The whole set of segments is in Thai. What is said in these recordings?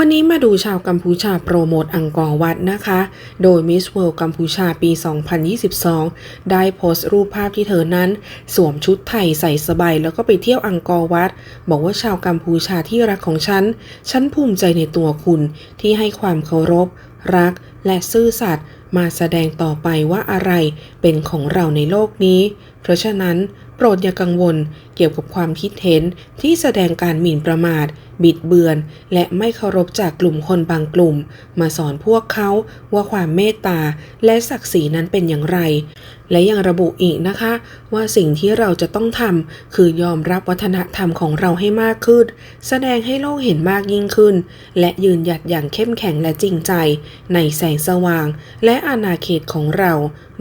วันนี้มาดูชาวกัมพูชาโปรโมทอังกอร์วัดนะคะ โดย Miss World กัมพูชาปี 2022 ได้โพสต์รูปภาพที่เธอนั้น สวมชุดไทยใส่สบายแล้วก็ไปเที่ยวอังกอร์วัด บอกว่าชาวกัมพูชาที่รักของฉัน ฉันภูมิใจในตัวคุณที่ให้ความเคารพ รัก และซื่อสัตย์มาแสดงต่อไปว่าอะไรเป็นของเราในโลกนี้ เพราะฉะนั้น โปรดอย่ากังวลเกี่ยวกับความคิดเห็นที่แสดงการหมิ่นประมาท บิดเบือน และไม่เคารพจากกลุ่มคนบางกลุ่ม มาสอนพวกเขาว่าความเมตตาและศักดิ์ศรีนั้นเป็นอย่างไร และยังระบุอีกนะคะ ว่าสิ่งที่เราจะต้องทำคือยอมรับวัฒนธรรมของเราให้มากขึ้น แสดงให้โลกเห็นมากยิ่งขึ้น และยืนหยัดอย่างเข้มแข็งและจริงใจ ในแสงสว่าง และอาณาเขตของเรา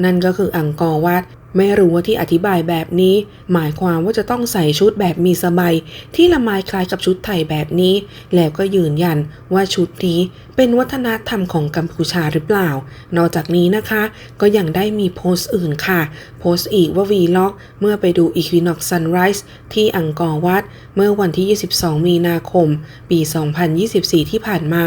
นั่นก็คืออังกอร์วัด ไม่รู้ว่าที่อธิบายแบบนี้ หมายความว่าจะต้องใส่ชุดแบบมีสบายที่ละไมคล้ายกับชุดไทยแบบนี้ แล้วก็ยืนยันว่าชุดนี้ เป็นวัฒนธรรมของกัมพูชาหรือเปล่า นอกจากนี้นะคะ ก็ยังได้มีโพสต์อื่นค่ะ โพสต์อีกว่าวีล็อก เมื่อไปดู Equinox Sunrise ที่อังกอร์วัด เมื่อวันที่ 22 มีนาคม ปี 2024 ที่ผ่านมา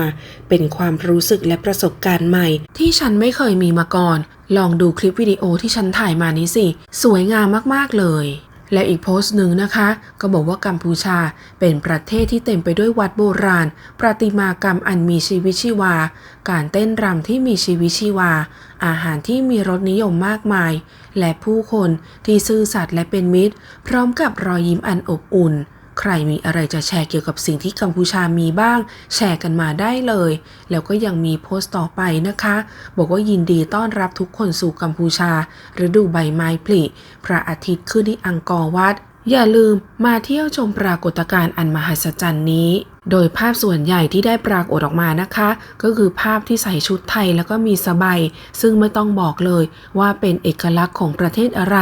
เป็นความรู้สึกและประสบการณ์ใหม่ ที่ฉันไม่เคยมีมาก่อน ลองดูคลิปวิดีโอที่ฉันถ่ายมานี้สิ สวยงามมาก ๆ เลย และอีกโพสต์หนึ่งนะคะ ก็บอกว่ากัมพูชาเป็นประเทศที่เต็มไปด้วยวัดโบราณ ประติมากรรมอันมีชีวิตชีวา การเต้นรำที่มีชีวิตชีวา อาหารที่มีรสนิยมมากมาย และผู้คนที่ซื่อสัตย์และเป็นมิตร พร้อมกับรอยยิ้มอันอบอุ่น ใครมีอะไรจะแชร์เกี่ยวกับสิ่งที่กัมพูชามีบ้าง แชร์กันมาได้เลย แล้วก็ยังมีโพสต์ต่อไปนะคะ บอกว่ายินดีต้อนรับทุกคนสู่กัมพูชาฤดูใบไม้ผลิพระอาทิตย์ขึ้นที่อังกอร์วัด อย่าลืมมาเที่ยวชมปรากฏการณ์อันมหัศจรรย์นี้ โดยภาพส่วนใหญ่ที่ได้ปรากฏออกมานะคะ ก็คือภาพที่ใส่ชุดไทยแล้วก็มีสบายซึ่งไม่ต้องบอกเลยว่าเป็นเอกลักษณ์ของประเทศอะไร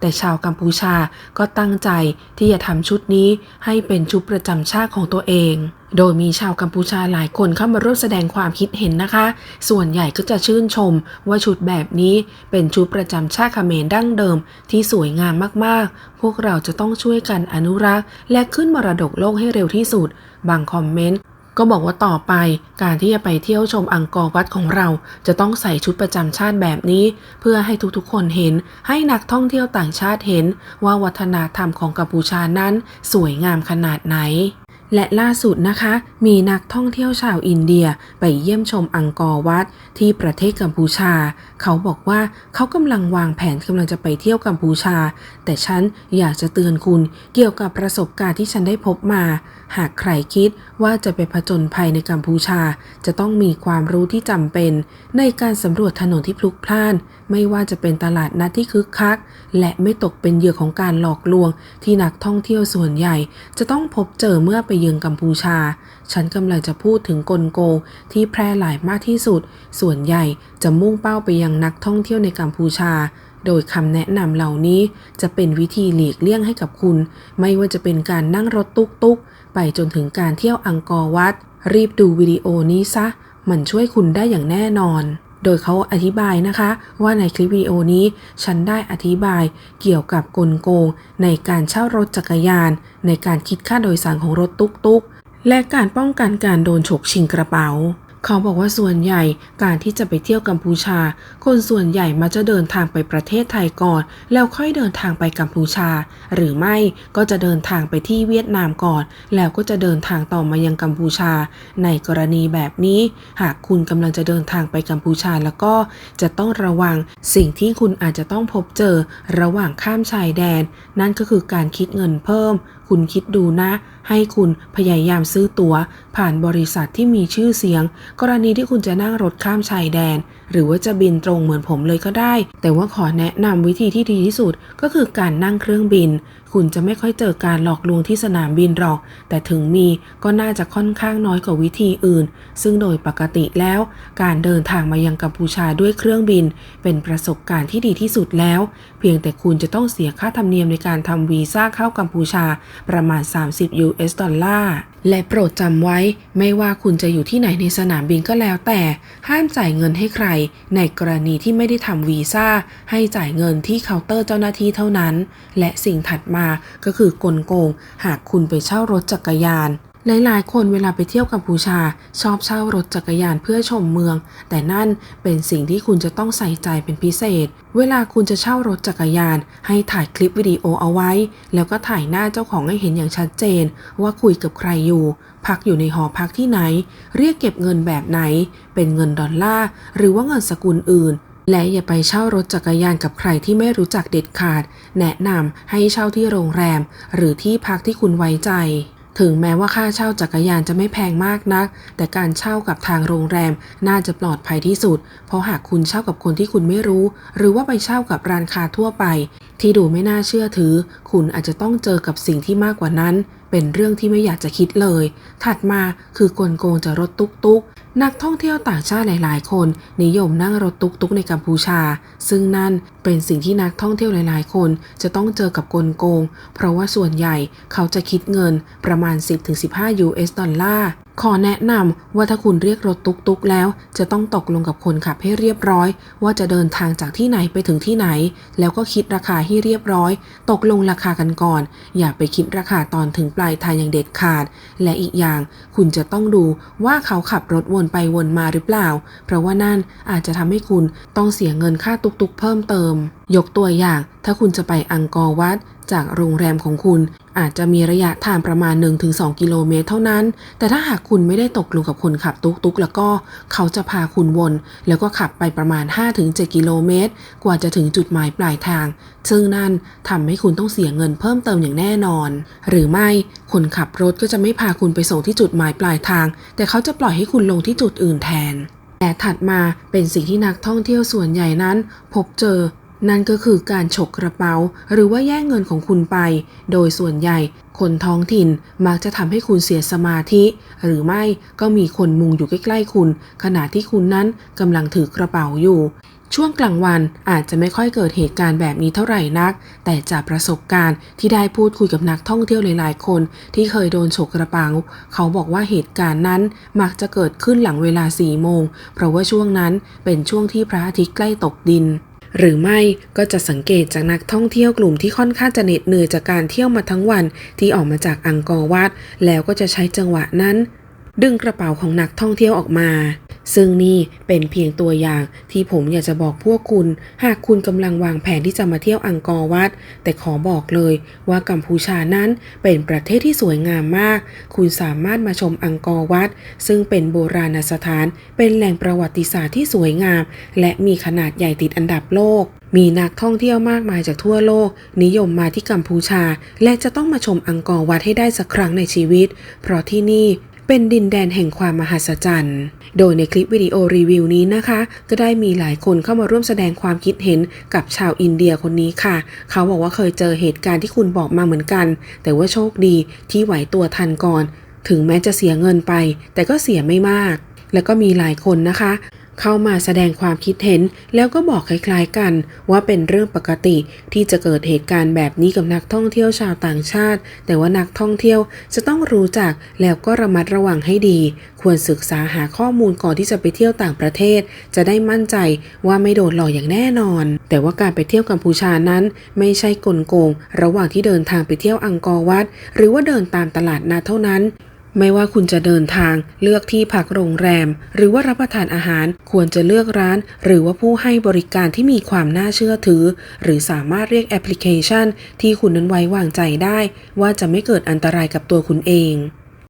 แต่ชาวกัมพูชาก็ตั้งใจที่จะทำชุดนี้ให้เป็นชุดประจำชาติของตัวเอง โดยมีชาวกัมพูชาหลายคนเข้ามาร่วมแสดงความคิดเห็นนะคะ ส่วนใหญ่ก็จะชื่นชมว่าชุดแบบนี้เป็นชุดประจำชาติเขมรดั้งเดิมที่สวยงามมากๆ พวกเราจะต้องช่วยกันอนุรักษ์ และขึ้นมรดกโลกให้เร็วที่สุด บางคอมเมนต์ก็บอกว่าต่อไปการที่จะไปเที่ยวชมอังกอร์วัดของเรา จะต้องใส่ชุดประจำชาติแบบนี้ เพื่อให้ทุกๆคนเห็น ให้นักท่องเที่ยวต่างชาติเห็น ว่าวัฒนธรรมของกัมพูชานั้น สวยงามขนาดไหน และล่าสุดนะคะ มีนักท่องเที่ยวชาวอินเดียไปเยี่ยมชมอังกอร์วัดที่ประเทศกัมพูชา เขาบอกว่าเขากำลังวางแผนกำลังจะไปเที่ยวกัมพูชา แต่ฉันอยากจะเตือนคุณเกี่ยวกับประสบการณ์ที่ฉันได้พบมา หากใครคิดว่าจะไปผจญภัยในกัมพูชา จะต้องมีความรู้ที่จำเป็น ในการสำรวจถนนที่พลุกพล่าน ไม่ว่าจะเป็นตลาดนัดที่คึกคัก และไม่ตกเป็นเหยื่อของการหลอกลวง ที่นักท่องเที่ยวส่วนใหญ่ จะต้องพบเจอเมื่อไปยือนกัมพูชา ฉันกำลังจะพูดถึงกลโกงที่แพร่หลายมากที่สุด ส่วนใหญ่จะมุ่งเป้าไปยังนักท่องเที่ยวในกัมพูชา โดยคำแนะนำเหล่านี้จะเป็นวิธีหลีกเลี่ยงให้กับคุณ ไม่ว่าจะเป็นการนั่งรถตุกๆ ไปจนถึงการเที่ยวอังกอร์วัด รีบดูวิดีโอนี้ซะ มันช่วยคุณได้อย่างแน่นอน โดยเขาอธิบายนะคะว่าในคลิปวิดีโอนี้ฉันได้อธิบายเกี่ยวกับกลโกง ในการเช่ารถจักรยาน ในการคิดค่าโดยสารของรถตุ๊กๆ และการป้องกันการโดนฉกชิงกระเป๋า เขาบอกว่าส่วนใหญ่การที่จะไปเที่ยวกัมพูชา คนส่วนใหญ่มักจะเดินทางไปประเทศไทยก่อน แล้วค่อยเดินทางไปกัมพูชา หรือไม่ก็จะเดินทางไปที่เวียดนามก่อน แล้วก็จะเดินทางต่อมายังกัมพูชา ในกรณีแบบนี้ หากคุณกำลังจะเดินทางไปกัมพูชาแล้วก็จะต้องระวังสิ่งที่คุณอาจจะต้องพบเจอระหว่างข้ามชายแดน นั่นก็คือการคิดเงินเพิ่ม คุณคิดดูนะ ให้คุณพยายามซื้อตั๋ว ผ่านบริษัทที่มีชื่อเสียง กรณีที่คุณจะนั่งรถข้ามชายแดน หรือว่าจะบินตรงเหมือนผมเลยก็ได้ แต่ว่าขอแนะนำวิธีที่ดีที่สุดก็คือการนั่งเครื่องบิน คุณจะไม่ค่อยเจอการหลอกลวงที่สนามบินหรอก แต่ถึงมีก็น่าจะค่อนข้างน้อยกว่าวิธีอื่น ซึ่งโดยปกติแล้ว การเดินทางมายังกัมพูชาด้วยเครื่องบิน เป็นประสบการณ์ที่ดีที่สุดแล้ว เพียงแต่คุณจะต้องเสียค่าธรรมเนียมในการทำวีซ่าเข้ากัมพูชาประมาณ 30 US ดอลลาร์ และโปรดจำไว้ไม่ว่าคุณจะอยู่ที่ไหนในสนามบินก็แล้วแต่ห้ามจ่ายเงินให้ใคร ในกรณีที่ไม่ได้ทำวีซ่าให้จ่ายเงินที่เคาน์เตอร์เจ้าหน้าที่เท่านั้น และสิ่งถัดมาก็คือกลโกง หากคุณไปเช่ารถจักรยาน หลายๆ คนเวลาไปเที่ยวกัมพูชา ชอบเช่ารถจักรยานเพื่อชมเมือง แต่นั่นเป็นสิ่งที่คุณจะต้องใส่ใจเป็นพิเศษ เวลาคุณจะเช่ารถจักรยาน ให้ถ่ายคลิปวิดีโอเอาไว้ แล้วก็ถ่ายหน้าเจ้าของให้เห็นอย่างชัดเจน ว่าคุยกับใครอยู่ พักอยู่ในหอพักที่ไหน เรียกเก็บเงินแบบไหน เป็นเงินดอลลาร์หรือว่าเงินสกุลอื่นและอย่าไปเช่ารถจักรยานกับใครที่ไม่รู้จักเด็ดขาด แนะนำให้เช่าที่โรงแรม หรือที่พักที่คุณไว้ใจ ถึงแม้ว่าค่าเช่าจักรยานจะไม่แพงมากนัก แต่การเช่ากับทางโรงแรมน่าจะปลอดภัยที่สุด เพราะหากคุณเช่ากับคนที่คุณไม่รู้ หรือว่าไปเช่ากับร้านค้าทั่วไป ที่ดูไม่น่าเชื่อถือ คุณอาจจะต้องเจอกับสิ่งที่มากกว่านั้น เป็นเรื่องที่ไม่อยากจะคิดเลย ถัดมาคือ กลโกงจากรถตุ๊กๆ นักท่องเที่ยวต่างชาติหลาย ๆ คน นิยมนั่งรถตุกๆในกัมพูชา ซึ่งนั่นเป็นสิ่งที่นักท่องเที่ยวหลาย ๆ คนจะต้องเจอกับกลโกง เพราะว่าส่วนใหญ่เขาจะคิดเงินประมาณ 10-15 US ดอลลาร์ ขอแนะนำว่าถ้าคุณเรียกรถตุกๆแล้ว จะต้องตกลงกับคนขับให้เรียบร้อย ว่าจะเดินทางจากที่ไหนไปถึงที่ไหน แล้วก็คิดราคาให้เรียบร้อย ตกลงราคากันก่อน อย่าไปคิดราคาตอนถึงปลายทางอย่างเด็ดขาด และอีกอย่างคุณจะต้องดูว่าเขาขับรถวนไปวนมาหรือเปล่า เพราะว่านั่นอาจจะทำให้คุณต้องเสียเงินค่าตุกๆเพิ่มเติม ยกตัวอย่าง ถ้าคุณจะไปอังกอร์วัด จากโรงแรมของคุณ อาจจะมีระยะทางประมาณ 1-2 กิโลเมตรเท่านั้น แต่ถ้าหากคุณไม่ได้ตกลงกับคนขับตุกๆแล้วก็เขาจะพาคุณวน แล้วก็ขับไปประมาณ 5-7 กิโลเมตร กว่าจะถึงจุดหมายปลายทาง ซึ่งนั่นทำให้คุณต้องเสียเงินเพิ่มเติมอย่างแน่นอน หรือไม่คนขับรถก็จะไม่พาคุณไปส่งที่จุดหมายปลายทาง แต่เขาจะปล่อยให้คุณลงที่จุดอื่นแทนแต่ถัดมาเป็นสิ่งที่นักท่องเที่ยวส่วนใหญ่นั้น พบเจอ นั่นก็คือการฉกกระเป๋า หรือว่าแย่งเงินของคุณไป โดยส่วนใหญ่ คนท้องถิ่นมักจะทำให้คุณเสียสมาธิ หรือไม่ก็มีคนมุงอยู่ใกล้ๆคุณ ขณะที่คุณนั้นกำลังถือกระเป๋าอยู่ ช่วงกลางวันอาจจะไม่ค่อยเกิดเหตุการณ์แบบนี้เท่าไหร่นัก แต่จากประสบการณ์ที่ได้พูดคุยกับนักท่องเที่ยวหลายๆ คน ที่เคยโดนฉกกระเป๋า เขาบอกว่าเหตุการณ์นั้นมักจะเกิดขึ้นหลังเวลา4โมง เพราะว่าช่วงนั้นเป็นช่วงที่พระอาทิตย์ใกล้ตกดิน หรือไม่ก็จะสังเกตจากนักท่องเที่ยวกลุ่มที่ค่อนข้างจะเหน็ดเหนื่อยจากการเที่ยวมาทั้งวันที่ออกมาจากอังกอร์วัดแล้วก็จะใช้จังหวะนั้น ดึงกระเป๋าของนักท่องเที่ยวออกมา ซึ่งนี่เป็นเพียงตัวอย่างที่ผมอยากจะบอกพวกคุณ หากคุณกำลังวางแผนที่จะมาเที่ยวอังกอร์วัด แต่ขอบอกเลยว่ากัมพูชานั้นเป็นประเทศที่สวยงามมาก คุณสามารถมาชมอังกอร์วัด ซึ่งเป็นโบราณสถาน เป็นแหล่งประวัติศาสตร์ที่สวยงาม และมีขนาดใหญ่ติดอันดับโลกมีนักท่องเที่ยวมากมายจากทั่วโลก นิยมมาที่กัมพูชา และจะต้องมาชมอังกอร์วัดให้ได้สักครั้งในชีวิต เพราะที่นี่ เป็นดินแดนแห่งความมหัศจรรย์ โดยในคลิปวิดีโอรีวิวนี้นะคะ ก็ได้มีหลายคนเข้ามาร่วมแสดงความคิดเห็นกับชาวอินเดียคนนี้ค่ะ เขาบอกว่าเคยเจอเหตุการณ์ที่คุณบอกมาเหมือนกัน แต่ว่าโชคดีที่ไหวตัวทันก่อน ถึงแม้จะเสียเงินไป แต่ก็เสียไม่มาก แล้วก็มีหลายคนนะคะ เข้ามาแสดงความคิดเห็น แล้วก็บอกคล้ายๆกัน ว่าเป็นเรื่องปกติที่จะเกิดเหตุการณ์แบบนี้กับนักท่องเที่ยวชาวต่างชาติ แต่ว่านักท่องเที่ยวจะต้องรู้จักแล้วก็ระมัดระวังให้ดี ควรศึกษาหาข้อมูลก่อนที่จะไปเที่ยวต่างประเทศ จะได้มั่นใจว่าไม่โดนหลอกอย่างแน่นอน แต่ว่าการไปเที่ยวกัมพูชานั้น ไม่ใช่กลโกง ระหว่างที่เดินทางไปเที่ยวอังกอร์วัด หรือว่าเดินตามตลาดนัดเท่านั้น ไม่ว่าคุณจะเดินทาง เลือกที่พักโรงแรม หรือว่ารับประทานอาหารควรจะเลือกร้าน หรือว่าผู้ให้บริการที่มีความน่าเชื่อถือ หรือสามารถเรียกแอปพลิเคชัน ที่คุณนั้นไว้วางใจได้ ว่าจะไม่เกิดอันตรายกับตัวคุณเอง